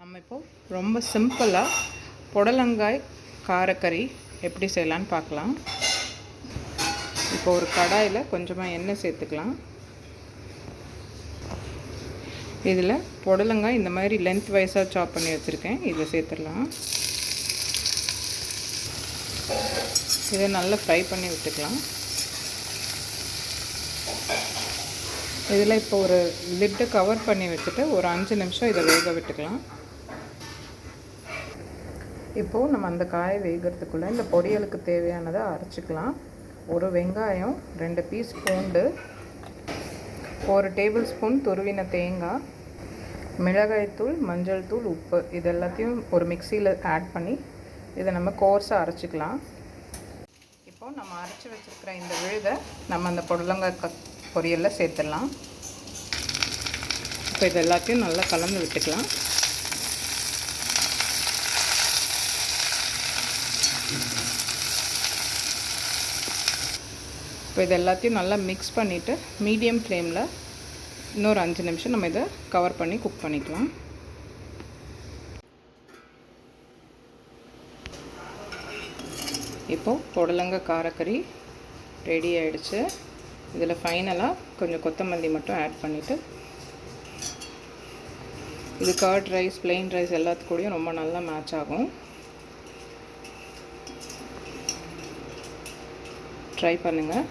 நம்ம இப்போது ரொம்ப சிம்பிளாக புடலங்காய் காரக்கறி எப்படி செய்யலான்னு பார்க்கலாம். இப்போ ஒரு கடாயில் கொஞ்சமாக எண்ணெய் சேர்த்துக்கலாம். இதில் புடலங்காய் இந்த மாதிரி லென்த் வைஸாக சாப் பண்ணி வச்சுருக்கேன். இதில் சேர்த்துடலாம். இதை நல்லா ஃப்ரை பண்ணி விட்டுக்கலாம். இதில் இப்போ ஒரு லிட்டை கவர் பண்ணி வச்சுட்டு ஒரு அஞ்சு நிமிஷம் இதை வேக விட்டுக்கலாம். இப்போது நம்ம அந்த காயை வேகிறதுக்குள்ளே இந்த பொரியலுக்கு தேவையானதை அரைச்சிக்கலாம். ஒரு வெங்காயம் ரெண்டு பீஸ் பூண்டு ஒரு டேபிள் ஸ்பூன் துருவின தேங்காய் மிளகாய்த்தூள் மஞ்சள் தூள் உப்பு. இது எல்லாத்தையும் ஒரு மிக்சியில் ஆட் பண்ணி இதை நம்ம கோர்ஸாக அரைச்சிக்கலாம். இப்போது நம்ம அரைச்சி வச்சுருக்கிற இந்த விழுதை நம்ம அந்த புடலங்காய் க பொரியலில் சேர்த்துடலாம். இப்போ இது எல்லாத்தையும் நல்லா கலந்து விட்டுக்கலாம். இப்போ இது எல்லாத்தையும் நல்லா மிக்ஸ் பண்ணிவிட்டு மீடியம் ஃப்ளேமில் இன்னொரு அஞ்சு நிமிஷம் நம்ம இதை கவர் பண்ணி குக் பண்ணிக்கலாம். இப்போது புடலங்க காரக்கறி ரெடி ஆகிடுச்சு இதில் ஃபைனலாக கொஞ்சம் கொத்தமல்லி மட்டும் ஆட் பண்ணிவிட்டு இது கர்ட் ரைஸ் பிளெயின் ரைஸ் எல்லாத்துக்கூடயும் ரொம்ப நல்லா மேட்ச் ஆகும். ட்ரை பண்ணுங்கள்